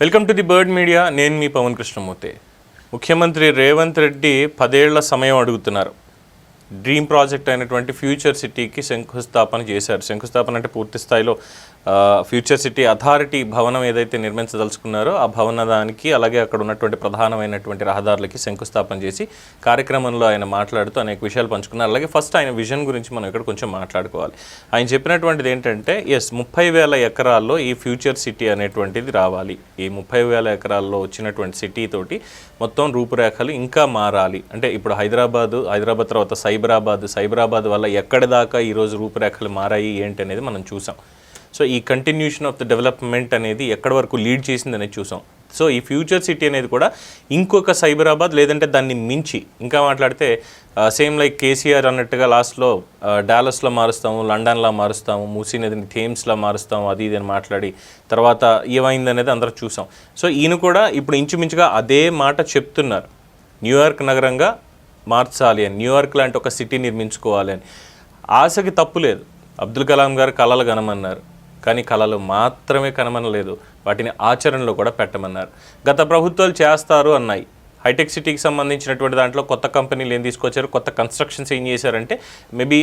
Welcome to the Bird Media. నేను మీ పవన్ కృష్ణమూర్తి. ముఖ్యమంత్రి రేవంత్ రెడ్డి పదేళ్ళ సమయం అడుగుతున్నారు. డ్రీమ్ ప్రాజెక్ట్ అయినటువంటి ఫ్యూచర్ సిటీకి శంకుస్థాపన చేశారు. శంకుస్థాపన అంటే పూర్తి స్థాయిలో ఫ్యూచర్ సిటీ అథారిటీ భవనం ఏదైతే నిర్మించదలుచుకున్నారో ఆ భవనదానికి అలాగే అక్కడ ఉన్నటువంటి ప్రధానమైనటువంటి రహదారులకి శంకుస్థాపన చేసి కార్యక్రమంలో ఆయన మాట్లాడుతూ అనేక విషయాలు పంచుకున్నారు. అలాగే ఫస్ట్ ఆయన విజన్ గురించి మనం ఇక్కడ కొంచెం మాట్లాడుకోవాలి. ఆయన చెప్పినటువంటిది ఏంటంటే ఎస్ ముప్పై వేల ఎకరాల్లో ఈ ఫ్యూచర్ సిటీ అనేటువంటిది రావాలి. ఈ ముప్పై వేల ఎకరాల్లో వచ్చినటువంటి సిటీ తోటి మొత్తం రూపురేఖలు ఇంకా మారాలి. అంటే ఇప్పుడు హైదరాబాద్ హైదరాబాద్ తర్వాత సైబరాబాద్ సైబరాబాద్ వల్ల ఎక్కడి దాకా ఈరోజు రూపురేఖలు మారాయి ఏంటి అనేది మనం చూసాం. సో ఈ కంటిన్యూషన్ ఆఫ్ ద డెవలప్మెంట్ అనేది ఎక్కడి వరకు లీడ్ చేసింది అనేది చూసాం. సో ఈ ఫ్యూచర్ సిటీ అనేది కూడా ఇంకొక సైబరాబాద్ లేదంటే దాన్ని మించి. ఇంకా మాట్లాడితే సేమ్ లైక్ కేసీఆర్ అన్నట్టుగా లాస్ట్లో డాలస్లో మారుస్తాము లండన్లో మారుస్తాము మూసీ నదిని థేమ్స్లో మారుస్తాము అది ఇది అని మాట్లాడి తర్వాత ఏమైంది అనేది అందరూ చూసాం. సో ఈయన కూడా ఇప్పుడు ఇంచుమించుగా అదే మాట చెప్తున్నారు. న్యూయార్క్ నగరంగా మార్చాలి అని న్యూయార్క్ లాంటి ఒక సిటీ నిర్మించుకోవాలి అని. ఆశకి తప్పు లేదు. అబ్దుల్ కలాం గారు కళలు కనమన్నారు. కానీ కళలు మాత్రమే కనమనలేదు వాటిని ఆచరణలో కూడా పెట్టమన్నారు. గత ప్రభుత్వాలు చేస్తారు అన్నాయి. హైటెక్ సిటీకి సంబంధించినటువంటి దాంట్లో కొత్త కంపెనీలు ఏం తీసుకొచ్చారు కొత్త కన్స్ట్రక్షన్స్ ఏం చేశారంటే మేబీ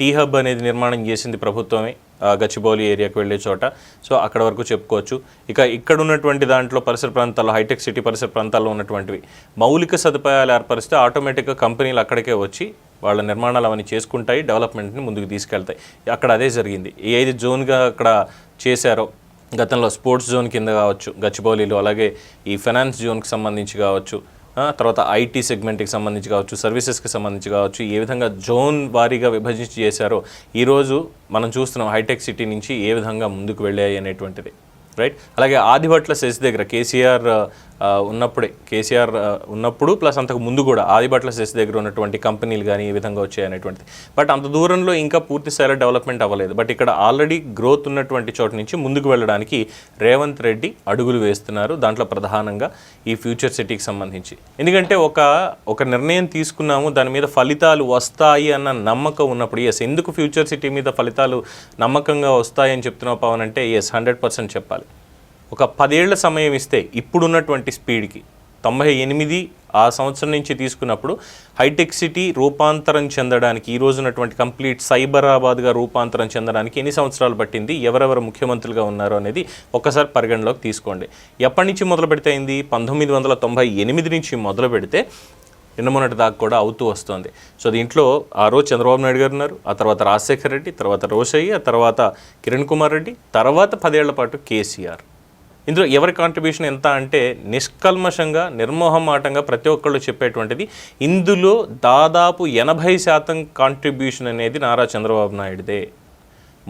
టీ హబ్ అనేది నిర్మాణం చేసింది ప్రభుత్వమే గచ్చిబౌలి ఏరియాకి వెళ్ళే చోట. సో అక్కడ వరకు చెప్పుకోవచ్చు. ఇక ఇక్కడ ఉన్నటువంటి దాంట్లో పరిసర ప్రాంతాల్లో హైటెక్ సిటీ పరిసర ప్రాంతాల్లో ఉన్నటువంటివి మౌలిక సదుపాయాలు ఏర్పరిస్తే ఆటోమేటిక్గా కంపెనీలు అక్కడికే వచ్చి వాళ్ళ నిర్మాణాలు అవన్నీ చేసుకుంటాయి డెవలప్మెంట్ని ముందుకు తీసుకెళ్తాయి. అక్కడ అదే జరిగింది. ఏది జోన్గా అక్కడ చేశారో గతంలో స్పోర్ట్స్ జోన్ కింద కావచ్చు గచ్చిబౌలిలో అలాగే ఈ ఫైనాన్స్ జోన్కి సంబంధించి కావచ్చు తర్వాత ఐటీ సెగ్మెంట్కి సంబంధించి కావచ్చు సర్వీసెస్కి సంబంధించి కావచ్చు ఏ విధంగా జోన్ వారీగా విభజించి చేశారో ఈరోజు మనం చూస్తున్నాం హైటెక్ సిటీ నుంచి ఏ విధంగా ముందుకు వెళ్ళాయి అనేటువంటిది. రైట్ అలాగే ఆదిభట్ల సెస్ దగ్గర కేసీఆర్ ఉన్నప్పుడే కేసీఆర్ ఉన్నప్పుడు ప్లస్ అంతకు ముందు కూడా ఆదిబట్ల సెస్ దగ్గర ఉన్నటువంటి కంపెనీలు కానీ ఈ విధంగా వచ్చాయి అనేటువంటిది బట్ అంత దూరంలో ఇంకా పూర్తి స్థాయిలో డెవలప్మెంట్ అవ్వలేదు. బట్ ఇక్కడ ఆల్రెడీ గ్రోత్ ఉన్నటువంటి చోట నుంచి ముందుకు వెళ్ళడానికి రేవంత్ రెడ్డి అడుగులు వేస్తున్నారు. దాంట్లో ప్రధానంగా ఈ ఫ్యూచర్ సిటీకి సంబంధించి. ఎందుకంటే ఒక ఒక నిర్ణయం తీసుకున్నాము దాని మీద ఫలితాలు వస్తాయి అన్న నమ్మకం ఉన్నప్పుడు ఎస్ ఎందుకు ఫ్యూచర్ సిటీ మీద ఫలితాలు నమ్మకంగా వస్తాయని చెప్తున్నావు పవన్ అంటే ఎస్ హండ్రెడ్ పర్సెంట్ చెప్పాలి. ఒక పదేళ్ళ సమయం ఇస్తే ఇప్పుడున్నటువంటి స్పీడ్కి. తొంభై ఎనిమిది ఆ సంవత్సరం నుంచి తీసుకున్నప్పుడు హైటెక్ సిటీ రూపాంతరం చెందడానికి ఈ రోజునటువంటి కంప్లీట్ సైబరాబాద్గా రూపాంతరం చెందడానికి ఎన్ని సంవత్సరాలు పట్టింది ఎవరెవరు ముఖ్యమంత్రులుగా ఉన్నారు అనేది ఒక్కసారి పరిగణలోకి తీసుకోండి. ఎప్పటి నుంచి మొదలు పెడితే అయింది? పంతొమ్మిది వందల తొంభై ఎనిమిది నుంచి మొదలు పెడితే నిన్న మొన్నటి దాకా కూడా అవుతూ వస్తుంది. సో దీంట్లో ఆ రోజు చంద్రబాబు నాయుడు గారు ఉన్నారు ఆ తర్వాత రాజశేఖర్ రెడ్డి తర్వాత రోషయ్య ఆ తర్వాత కిరణ్ కుమార్ రెడ్డి తర్వాత పదేళ్ళ పాటు కేసీఆర్. ఇందులో ఎవరి కాంట్రిబ్యూషన్ ఎంత అంటే నిష్కల్మషంగా నిర్మోహమాటంగా ప్రతి ఒక్కళ్ళు చెప్పేటువంటిది. ఇందులో దాదాపు ఎనభై శాతం కాంట్రిబ్యూషన్ అనేది నారా చంద్రబాబు నాయుడుదే.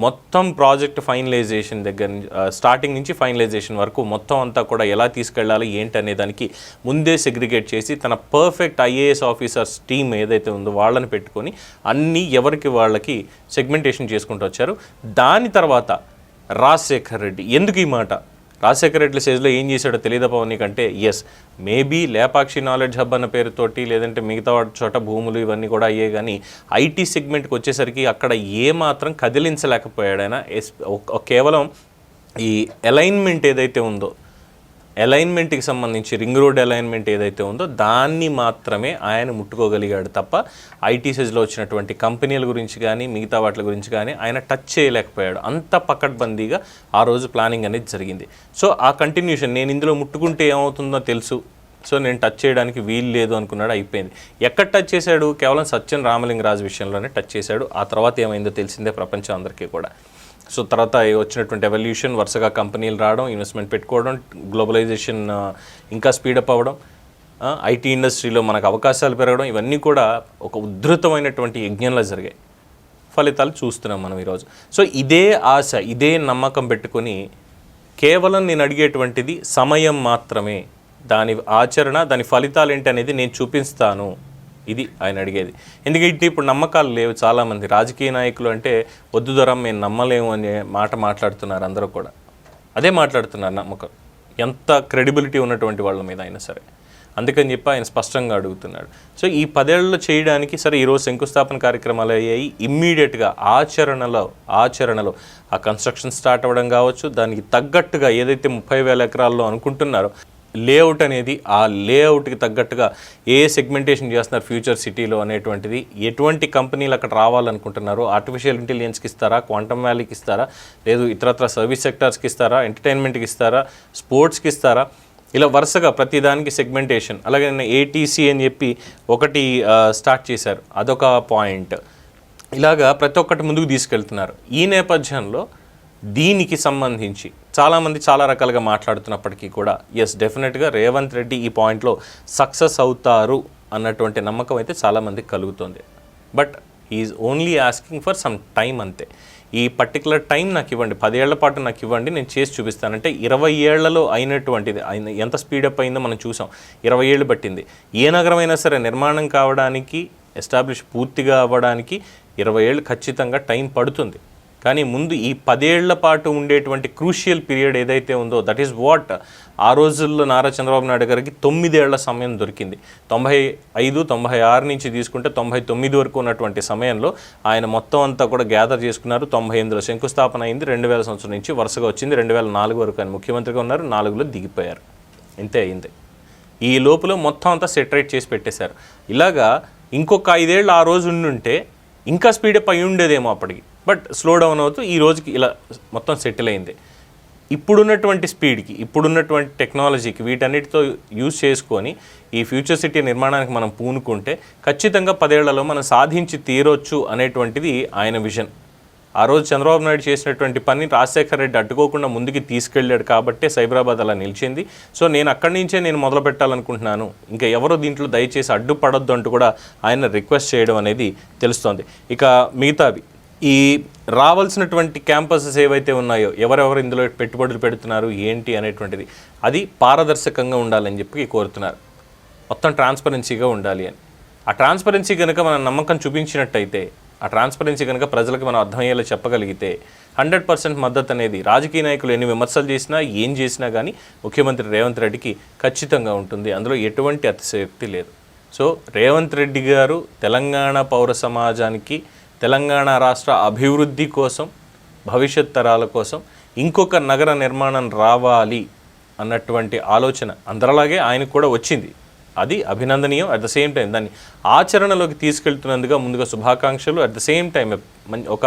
మొత్తం ప్రాజెక్ట్ ఫైనలైజేషన్ దగ్గర నుంచి స్టార్టింగ్ నుంచి ఫైనలైజేషన్ వరకు మొత్తం అంతా కూడా ఎలా తీసుకెళ్ళాలి ఏంటి అనే దానికి ముందే సెగ్రిగేట్ చేసి తన పర్ఫెక్ట్ ఐఏఎస్ ఆఫీసర్స్ టీమ్ ఏదైతే ఉందో వాళ్ళని పెట్టుకొని అన్నీ ఎవరికి వాళ్ళకి సెగ్మెంటేషన్ చేసుకుంటూ వచ్చారు. దాని తర్వాత రాజశేఖర్ రెడ్డి ఎందుకు ఈ మాట? రాజశేఖర రెడ్డి స్టేజ్లో ఏం చేశాడో తెలియదా పవన్ నీకంటే? Yes maybe Lepakshi knowledge hub అన్న పేరుతోటి లేదంటే మిగతా చోట భూములు ఇవన్నీ కూడా అయ్యే కానీ ఐటీ సెగ్మెంట్కి వచ్చేసరికి అక్కడ ఏ మాత్రం ఎస్ కేవలం ఈ అలైన్మెంట్ ఏదైతే ఉందో అలైన్మెంట్కి సంబంధించి రింగ్ రోడ్ అలైన్మెంట్ ఏదైతే ఉందో దాన్ని మాత్రమే ఆయన ముట్టుకోగలిగాడు తప్ప ఐటీ సెజ్లో వచ్చినటువంటి కంపెనీల గురించి కానీ మిగతా వాటి గురించి కానీ ఆయన టచ్ చేయలేకపోయాడు. అంత పకడ్బందీగా ఆ రోజు ప్లానింగ్ అనేది జరిగింది. సో ఆ కంటిన్యూషన్ నేను ఇందులో ముట్టుకుంటే ఏమవుతుందో తెలుసు. సో నేను టచ్ చేయడానికి వీలు లేదు అనుకున్నాడు అయిపోయింది. ఎక్కడ టచ్ చేశాడు? కేవలం సత్యన్ రామలింగరాజు విషయంలోనే టచ్ చేశాడు. ఆ తర్వాత ఏమైందో తెలిసిందే ప్రపంచం అందరికీ కూడా. సో తర్వాత వచ్చినటువంటి ఎవల్యూషన్ వరుసగా కంపెనీలు రావడం ఇన్వెస్ట్మెంట్ పెట్టుకోవడం గ్లోబలైజేషన్ ఇంకా స్పీడప్ అవ్వడం ఐటీ ఇండస్ట్రీలో మనకు అవకాశాలు పెరగడం ఇవన్నీ కూడా ఒక ఉద్ధృతమైనటువంటి యజ్ఞంలో జరిగాయి. ఫలితాలు చూస్తున్నాం మనం ఈరోజు. సో ఇదే ఆశ ఇదే నమ్మకం పెట్టుకొని కేవలం నేను అడిగేటువంటిది సమయం మాత్రమే. దాని ఆచరణ దాని ఫలితాలు ఏంటి అనేది నేను చూపిస్తాను. ఇది ఆయన అడిగేది. ఎందుకంటే ఇప్పుడు నమ్మకాలు లేవు చాలామంది. రాజకీయ నాయకులు అంటే వద్దు దూరం మేము నమ్మలేము అనే మాట మాట్లాడుతున్నారు అందరూ కూడా. అదే మాట్లాడుతున్నారు నమ్మకం. ఎంత క్రెడిబిలిటీ ఉన్నటువంటి వాళ్ళ మీద అయినా సరే. అందుకని చెప్పి ఆయన స్పష్టంగా అడుగుతున్నాడు. సో ఈ పదేళ్ళలో చేయడానికి సరే ఈరోజు శంకుస్థాపన కార్యక్రమాలు అయ్యాయి. ఇమ్మీడియట్గా ఆచరణలో ఆచరణలో ఆ కన్స్ట్రక్షన్ స్టార్ట్ అవ్వడం కావచ్చు దానికి తగ్గట్టుగా ఏదైతే ముప్పై వేల ఎకరాల్లో అనుకుంటున్నారో లేఅవుట్ అనేది ఆ లేఅవుట్కి తగ్గట్టుగా ఏ సెగ్మెంటేషన్ చేస్తున్నారు ఫ్యూచర్ సిటీలో అనేటువంటిది ఎటువంటి కంపెనీలు అక్కడ రావాలనుకుంటున్నారు ఆర్టిఫిషియల్ ఇంటెలిజెన్స్కి ఇస్తారా క్వాంటమ్ వ్యాలీకి ఇస్తారా లేదు ఇతరత్ర సర్వీస్ సెక్టార్స్కి ఇస్తారా ఎంటర్టైన్మెంట్కి ఇస్తారా స్పోర్ట్స్కి ఇస్తారా ఇలా వరుసగా ప్రతిదానికి సెగ్మెంటేషన్ అలాగే ఏటీసీ అని చెప్పి ఒకటి స్టార్ట్ చేశారు. అదొక పాయింట్ ఇలాగా ప్రతి ఒక్కటి ముందుకు తీసుకెళ్తున్నారు. ఈ నేపథ్యంలో దీనికి సంబంధించి చాలామంది చాలా రకాలుగా మాట్లాడుతున్నప్పటికీ కూడా ఎస్ డెఫినెట్గా రేవంత్ రెడ్డి ఈ పాయింట్లో సక్సెస్ అవుతారు అన్నటువంటి నమ్మకం అయితే చాలామందికి కలుగుతుంది. But is only asking for some time అంతే. ఈ పర్టికులర్ టైం నాకు ఇవ్వండి పదేళ్ళ పాటు నాకు ఇవ్వండి నేను చేసి చూపిస్తానంటే ఇరవై ఏళ్ళలో అయినటువంటిది అయిన ఎంత స్పీడప్ అయిందో మనం చూసాం. ఇరవై ఏళ్ళు పట్టింది. ఏ నగరమైనా సరే నిర్మాణం కావడానికి ఎస్టాబ్లిష్ పూర్తిగా అవ్వడానికి ఇరవై ఏళ్ళు ఖచ్చితంగా టైం పడుతుంది. కానీ ముందు ఈ పదేళ్ళ పాటు ఉండేటువంటి క్రూషియల్ పీరియడ్ ఏదైతే ఉందో దట్ ఈస్ వాట్ ఆ రోజుల్లో నారా చంద్రబాబు నాయుడు గారికి తొమ్మిదేళ్ళ సమయం దొరికింది. తొంభై ఐదు తొంభై ఆరు నుంచి తీసుకుంటే తొంభై తొమ్మిది వరకు ఉన్నటువంటి సమయంలో ఆయన మొత్తం అంతా కూడా గ్యాదర్ చేసుకున్నారు. తొంభై ఎనిమిదిలో శంకుస్థాపన అయింది. రెండు వేల సంవత్సరం నుంచి వరుసగా వచ్చింది. రెండు వేల నాలుగు వరకు ఆయన ముఖ్యమంత్రిగా ఉన్నారు. నాలుగులో దిగిపోయారు. ఇంతే అయింది. ఈ లోపల మొత్తం అంతా సెటరేట్ చేసి పెట్టేశారు. ఇలాగా ఇంకొక ఐదేళ్ళు ఆ రోజు ఉండుంటే ఇంకా స్పీడప్ అయి ఉండేదేమో అప్పటికి. బట్ స్లో డౌన్ అవుతూ ఈ రోజుకి ఇలా మొత్తం సెటిల్ అయింది. ఇప్పుడున్నటువంటి స్పీడ్కి ఇప్పుడున్నటువంటి టెక్నాలజీకి వీటన్నిటితో యూజ్ చేసుకొని ఈ ఫ్యూచర్ సిటీ నిర్మాణానికి మనం పూనుకుంటే ఖచ్చితంగా పదేళ్ళలో మనం సాధించి తీరొచ్చు అనేటువంటిది ఆయన విజన్. ఆ రోజు చంద్రబాబు నాయుడు చేసినటువంటి పని రాజశేఖర రెడ్డి అడ్డుకోకుండా ముందుకు తీసుకెళ్ళాడు కాబట్టే సైబరాబాద్ అలా నిలిచింది. సో నేను అక్కడి నుంచే నేను మొదలు పెట్టాలనుకుంటున్నాను. ఇంకా ఎవరో దీంట్లో దయచేసి అడ్డుపడొద్దు అంటూ కూడా ఆయన రిక్వెస్ట్ చేయడం అనేది తెలుస్తోంది. ఇక మిగతావి. ఈ రావాల్సినటువంటి క్యాంపసెస్ ఏవైతే ఉన్నాయో ఎవరెవరు ఇందులో పెట్టుబడులు పెడుతున్నారు ఏంటి అనేటువంటిది అది పారదర్శకంగా ఉండాలని చెప్పి కోరుతున్నారు. మొత్తం ట్రాన్స్పరెన్సీగా ఉండాలి అని. ఆ ట్రాన్స్పరెన్సీ కనుక మనం నమ్మకం చూపించినట్టయితే ఆ ట్రాన్స్పరెన్సీ కనుక ప్రజలకు మనం అర్థమయ్యేలా చెప్పగలిగితే హండ్రెడ్ పర్సెంట్ మద్దతు అనేది రాజకీయ నాయకులు ఎన్ని విమర్శలు చేసినా ఏం చేసినా కానీ ముఖ్యమంత్రి రేవంత్ రెడ్డికి ఖచ్చితంగా ఉంటుంది. అందులో ఎటువంటి అతిశయోక్తి లేదు. సో రేవంత్ రెడ్డి గారు తెలంగాణ పౌర సమాజానికి తెలంగాణ రాష్ట్ర అభివృద్ధి కోసం భవిష్యత్ తరాల కోసం ఇంకొక నగర నిర్మాణం రావాలి అన్నటువంటి ఆలోచన అందరిలాగే ఆయనకు కూడా వచ్చింది. అది అభినందనీయం. అట్ ద సేమ్ టైం దాన్ని ఆచరణలోకి తీసుకెళ్తున్నందుగా ముందుగా శుభాకాంక్షలు. అట్ ద సేమ్ టైం ఒక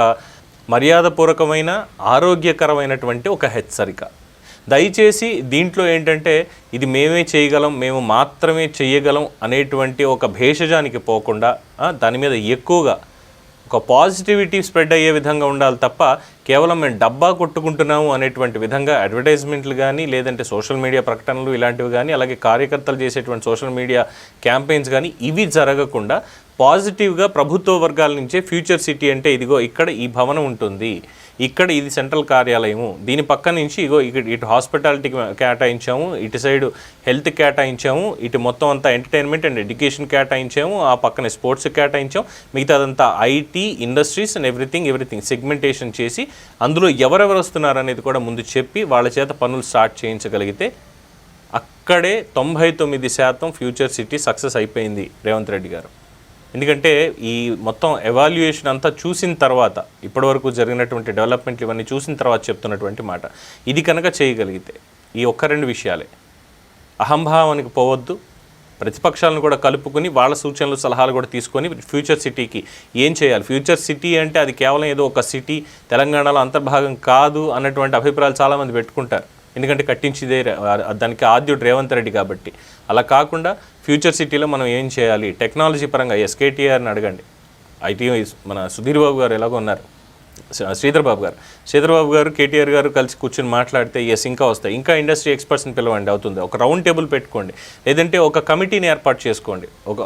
మర్యాదపూర్వకమైన ఆరోగ్యకరమైనటువంటి ఒక హెచ్చరిక. దయచేసి దీంట్లో ఏంటంటే ఇది మేమే చేయగలం మేము మాత్రమే చేయగలం అనేటువంటి ఒక భేషజానికి పోకుండా దాని మీద ఎక్కువగా ఒక పాజిటివిటీ స్ప్రెడ్ అయ్యే విధంగా ఉండాలి తప్ప కేవలం మేము డబ్బా కొట్టుకుంటున్నాము అనేటువంటి విధంగా అడ్వర్టైజ్మెంట్లు కానీ లేదంటే సోషల్ మీడియా ప్రకటనలు ఇలాంటివి కానీ అలాగే కార్యకర్తలు చేసేటువంటి సోషల్ మీడియా క్యాంపెయిన్స్ కానీ ఇవి జరగకుండా పాజిటివ్గా ప్రభుత్వ వర్గాల నుంచే ఫ్యూచర్ సిటీ అంటే ఇదిగో ఇక్కడ ఈ భవనం ఉంటుంది. ఇక్కడ ఇది సెంట్రల్ కార్యాలయము. దీని పక్క నుంచి ఇగో ఇక్కడ ఇటు హాస్పిటాలిటీకి కేటాయించాము. ఇటు సైడ్ హెల్త్ కేటాయించాము. ఇటు మొత్తం అంతా ఎంటర్టైన్మెంట్ అండ్ ఎడ్యుకేషన్ కేటాయించాము. ఆ పక్కన స్పోర్ట్స్ కేటాయించాము. మిగతాదంతా IT industries and everything everything segmentation చేసి అందులో ఎవరెవరు వస్తున్నారు అనేది కూడా ముందు చెప్పి వాళ్ళ చేత పనులు స్టార్ట్ చేయించగలిగితే అక్కడే తొంభై తొమ్మిది శాతం ఫ్యూచర్ సిటీ సక్సెస్ అయిపోయింది రేవంత్ రెడ్డి గారు. ఎందుకంటే ఈ మొత్తం ఎవాల్యుయేషన్ అంతా చూసిన తర్వాత ఇప్పటివరకు జరిగినటువంటి డెవలప్మెంట్లు ఇవన్నీ చూసిన తర్వాత చెప్తున్నటువంటి మాట. ఇది కనుక చేయగలిగితే ఈ ఒక్క రెండు విషయాలే. అహంభావానికి పోవద్దు ప్రతిపక్షాలను కూడా కలుపుకొని వాళ్ళ సూచనలు సలహాలు కూడా తీసుకొని ఫ్యూచర్ సిటీకి ఏం చేయాలి? ఫ్యూచర్ సిటీ అంటే అది కేవలం ఏదో ఒక సిటీ తెలంగాణలో అంతర్భాగం కాదు అన్నటువంటి అభిప్రాయాలు చాలామంది పెట్టుకుంటారు. ఎందుకంటే కట్టించిదే దానికి ఆద్యుడు రేవంత్ రెడ్డి కాబట్టి. అలా కాకుండా ఫ్యూచర్ సిటీలో మనం ఏం చేయాలి? టెక్నాలజీ పరంగా ఎస్కేటీఆర్ని అడగండి. ఐటీ మన సుధీర్ బాబు గారు ఎలాగో ఉన్నారు. శ్రీధర్ బాబు గారు. శ్రీధర్ బాబు గారు కేటీఆర్ గారు కలిసి కూర్చొని మాట్లాడితే ఎస్ ఇంకా వస్తాయి. ఇంకా ఇండస్ట్రీ ఎక్స్పర్ట్స్ని పిలవండి అవుతుంది. ఒక రౌండ్ టేబుల్ పెట్టుకోండి. లేదంటే ఒక కమిటీని ఏర్పాటు చేసుకోండి. ఒక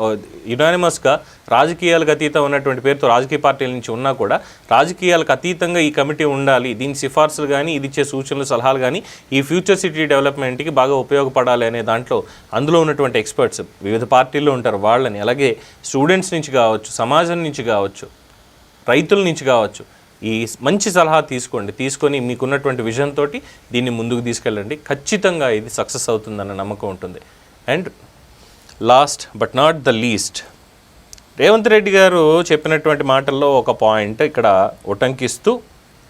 యునానిమస్గా రాజకీయాలకు అతీతం ఉన్నటువంటి పేరుతో రాజకీయ పార్టీల నుంచి ఉన్నా కూడా రాజకీయాలకు అతీతంగా ఈ కమిటీ ఉండాలి. దీని సిఫార్సులు కానీ ఇది ఇచ్చే సూచనలు సలహాలు కానీ ఈ ఫ్యూచర్ సిటీ డెవలప్మెంట్కి బాగా ఉపయోగపడాలి అనే దాంట్లో అందులో ఉన్నటువంటి ఎక్స్పర్ట్స్ వివిధ పార్టీల్లో ఉంటారు. వాళ్ళని అలాగే స్టూడెంట్స్ నుంచి కావచ్చు సమాజం నుంచి కావచ్చు రైతుల నుంచి కావచ్చు ఈ మంచి సలహా తీసుకోండి. తీసుకొని మీకున్నటువంటి విజన్ తోటి దీన్ని ముందుకు తీసుకెళ్ళండి. ఖచ్చితంగా ఇది సక్సెస్ అవుతుందన్న నమ్మకం ఉంటుంది. And last but not the least Revanth Reddy garu చెప్పినటువంటి మాటల్లో ఒక పాయింట్ ఇక్కడ ఉటంకిస్తూ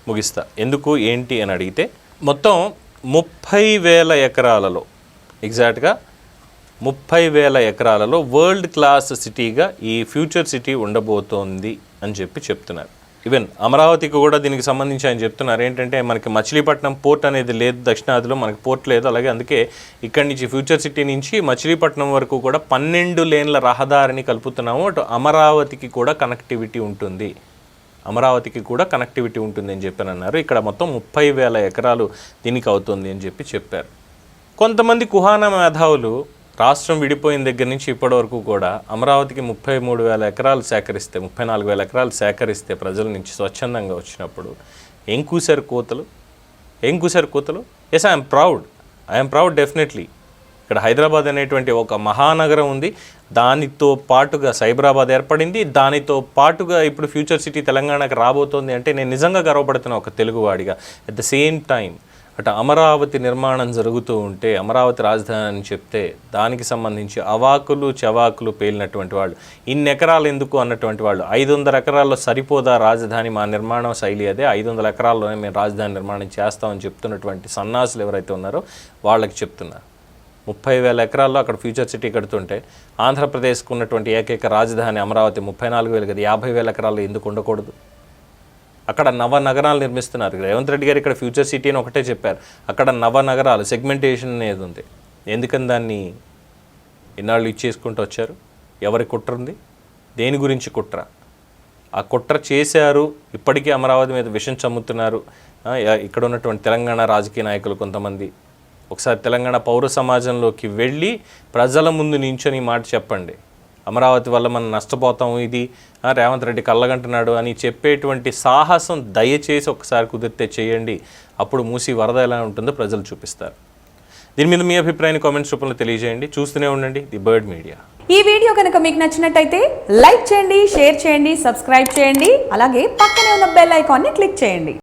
ముగిస్తా. ఎందుకు ఏంటి అని అడిగితే మొత్తం ముప్పై వేల ఎకరాలలో ఎగ్జాక్ట్గా ముప్పై వేల ఎకరాలలో వరల్డ్ క్లాస్ సిటీగా ఈ ఫ్యూచర్ సిటీ ఉండబోతోంది అని చెప్పి చెప్తున్నారు. ఈవెన్ అమరావతికి కూడా దీనికి సంబంధించి ఆయన చెప్తున్నారు. ఏంటంటే మనకి మచిలీపట్నం పోర్ట్ అనేది లేదు దక్షిణాదిలో మనకి పోర్ట్ లేదు. అలాగే అందుకే ఇక్కడి నుంచి ఫ్యూచర్ సిటీ నుంచి మచిలీపట్నం వరకు కూడా పన్నెండు లేన్ల రహదారిని కలుపుతున్నాము. అటు అమరావతికి కూడా కనెక్టివిటీ ఉంటుంది. అమరావతికి కూడా కనెక్టివిటీ ఉంటుంది అని చెప్పి అన్నారు ఇక్కడ మొత్తం ముప్పై వేల ఎకరాలు దీనికి అవుతుంది అని చెప్పి చెప్పారు. కొంతమంది కుహాన మేధావులు రాష్ట్రం విడిపోయిన దగ్గర నుంచి ఇప్పటి వరకు కూడా అమరావతికి ముప్పై మూడు వేల ఎకరాలు సేకరిస్తే ముప్పై నాలుగు వేల ఎకరాలు సేకరిస్తే ప్రజల నుంచి స్వచ్ఛందంగా వచ్చినప్పుడు ఏం కూశారు కోతలు? ఏం కూశారు కోతలు? Yes I'm proud I'm proud definitely ఇక్కడ హైదరాబాద్ అనేటువంటి ఒక మహానగరం ఉంది. దానితో పాటుగా సైబరాబాద్ ఏర్పడింది. దానితో పాటుగా ఇప్పుడు ఫ్యూచర్ సిటీ తెలంగాణకు రాబోతోంది అంటే నేను నిజంగా గర్వపడుతున్నా ఒక తెలుగువాడిగా. అట్ ద సేమ్ టైం అటు అమరావతి నిర్మాణం జరుగుతూ ఉంటే అమరావతి రాజధాని అని చెప్తే దానికి సంబంధించి అవాకులు చవాకులు పేలినటువంటి వాళ్ళు ఇన్ని ఎకరాలు ఎందుకు అన్నటువంటి వాళ్ళు ఐదు వందల ఎకరాల్లో సరిపోదా రాజధాని మా నిర్మాణం శైలి అదే ఐదు వందల ఎకరాల్లోనే మేము రాజధాని నిర్మాణం చేస్తామని చెప్తున్నటువంటి సన్నాసులు ఎవరైతే ఉన్నారో వాళ్ళకి చెప్తున్నారు ముప్పై వేల ఎకరాల్లో అక్కడ ఫ్యూచర్ సిటీ కడుతుంటే ఆంధ్రప్రదేశ్కు ఉన్నటువంటి ఏకైక రాజధాని అమరావతి ముప్పై నాలుగు వేలు కదా యాభై వేల ఎకరాల్లో ఎందుకు ఉండకూడదు? అక్కడ నవ నగరాలు నిర్మిస్తున్నారు. రేవంత్ రెడ్డి గారు ఇక్కడ ఫ్యూచర్ సిటీ అని ఒకటే చెప్పారు. అక్కడ నవ నగరాలు సెగ్మెంటేషన్ అనేది ఉంది. ఎందుకని దాన్ని ఇన్నాళ్ళు ఇచ్చేసుకుంటూ వచ్చారు? ఎవరి కుట్ర ఉంది? దేని గురించి కుట్ర? ఆ కుట్ర చేశారు. ఇప్పటికీ అమరావతి మీద విషం చమ్ముతున్నారు. ఇక్కడ ఉన్నటువంటి తెలంగాణ రాజకీయ నాయకులు కొంతమంది. ఒకసారి తెలంగాణ పౌర సమాజంలోకి వెళ్ళి ప్రజల ముందు నించొని ఈ మాట చెప్పండి. అమరావతి వల్ల మనం నష్టపోతాం ఇది రేవంత్ రెడ్డి కళ్ళగంటున్నాడు అని చెప్పేటువంటి సాహసం దయచేసి ఒకసారి కుదిరితే చేయండి. అప్పుడు మూసి వరద ఎలా ఉంటుందో ప్రజలు చూపిస్తారు. దీని మీద మీ అభిప్రాయాన్ని కామెంట్స్ రూపంలో తెలియజేయండి. చూస్తూనే ఉండండి ది బర్డ్ మీడియా. ఈ వీడియో కనుక మీకు నచ్చినట్టయితే లైక్ చేయండి షేర్ చేయండి సబ్స్క్రైబ్ చేయండి అలాగే పక్కనే ఉన్న బెల్ ఐకాన్ని క్లిక్ చేయండి.